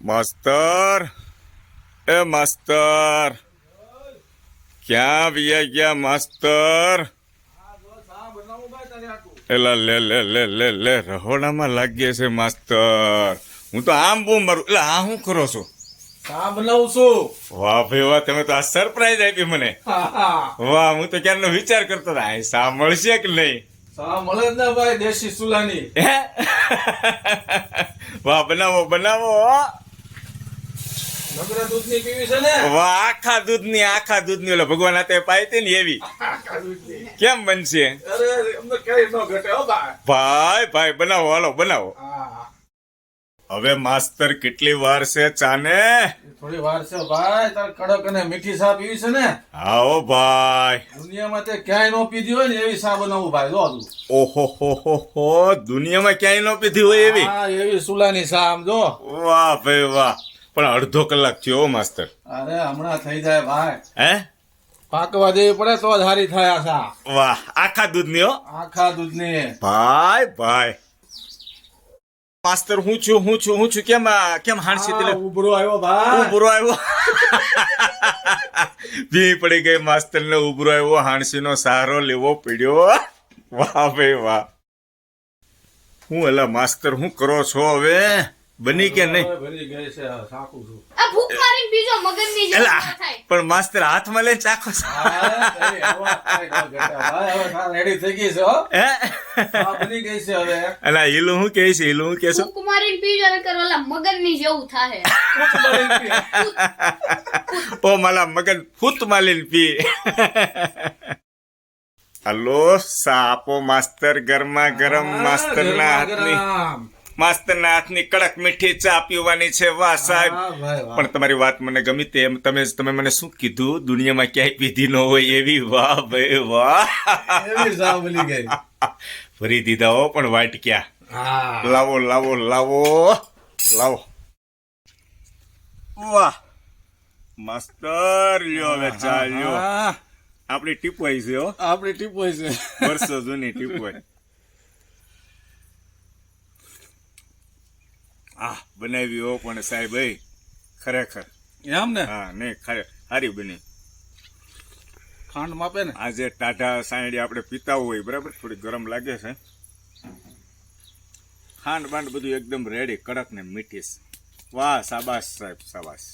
માસ્તર. એ માસ્તર. ક્યાં વિયા ગયા માસ્તર? એલા લે લે લે લે લે રહોડામાં લાગીએ છે માસ્તર. હું તો આમ બહુ મારું એટલે આ શું કરો છો? ચા બનાવું છું. વાહ ભાઈ વાહ તમે તો આ સરપ્રાઈઝ આપી મને. વાહ હું તો ક્યારનો વિચાર કરતો હતો આ સા મળશે કે નહીં? ચા મળે જ ને ભાઈ દેશી સુલાની. હે? વાહ બનાવો બનાવો નગરા દૂધની છે ને? આખા દૂધની ઓલો ભગવાન હાથે પાઈ ને એવી. કેમ બનશે? ભાઈ ભાઈ બનાવો હાલો બનાવો. હવે માસ્તર કેટલી વાર છે ચાને? થોડી વાર છે ભાઈ તાર કડક અને મીઠી સા પીવી છે ને? આવો ભાઈ. દુનિયામાં તે ક્યાંય નો પીધી હોય ને એવી સા બનાવું ભાઈ જો તું ઓહો હો હો હો દુનિયામાં ક્યાંય નો પીધી હોય એવી? હા એવી સુલાની સા આમ જો. વાહ ભાઈ વાહ. પણ અડધો કલાક થયો માસ્તર. અરે હમણાં થઈ જાય ભાઈ. હે? પાકવા દેવી પડે તો હારી થાય આ વાહ આખા દૂધની હો? આખા દૂધની. ભાઈ ભાઈ. માસ્તર હું છું હું છું હું છું. કેમ કેમ હાણસી આ એટલે ઉભરો આવ્યો ભાઈ. ઉભરો આવ્યો? ભી પડી ગઈ માસ્તર ને ઉભરો આવ્યો હાણસી નો સહારો લેવો પડ્યો. વાહ ભાઈ વાહ. હું એલા માસ્તર હું કરો છો હવે? બની કે નહીં? ભરી ગઈ છે સાકું છું. આ ભૂખ મારીને બીજો મગજની જેમ થાય. પણ માસ્તર હાથમાં લઈને ચાખો છો. હા, કઈ હવા કાંઈ ન ઘટે. ભાઈ, હવે ચા ready થઈ ગઈ છે હે. બની ગઈ છે હવે. અલા ઈલું હું કે છે ઈલું હું કે છો? ભૂખ પીજો નકર ઓલા મગજની જેવું થાય. ઓ માલા મગન ફૂત માલીન પી. હલો સાપો માસ્તર ગરમા ગરમ માસ્તર ના હાથની. ગરમ. માસ્તર હાથની કડક મીઠી ચા પીવાની છે વાહ સાહેબ. પણ તમારી વાત મને ગમી તે તમે તમે મને શું કીધું? દુનિયામાં ક્યાંય પીધી ન હોય એવી વાહ ભાઈ વાહ. ફરી દીધા હો પણ વાટ ક્યાં લાવો લાવો લાવો. લાવો. વાહ. માસ્તર લ્યો હવે ચા લ્યો આપણી ટીપવાઈ છે આપણી ટીપ હોય છે. વર્ષો જૂની ટીપવાઈ. આ બનાવી હો પણ સાહેબ એ ખરેખર. એમ ને? હા નહીં ખરે સારી બની. ખાંડ માપે ને? આજે ટાઢા સાયડી આપણે પીતા હોય બરાબર? થોડી ગરમ લાગે છે. ખાંડ બાંડ બધું એકદમ રેડી કડક ને મીઠી વાહ સાબાસ સાહેબ સાબાસ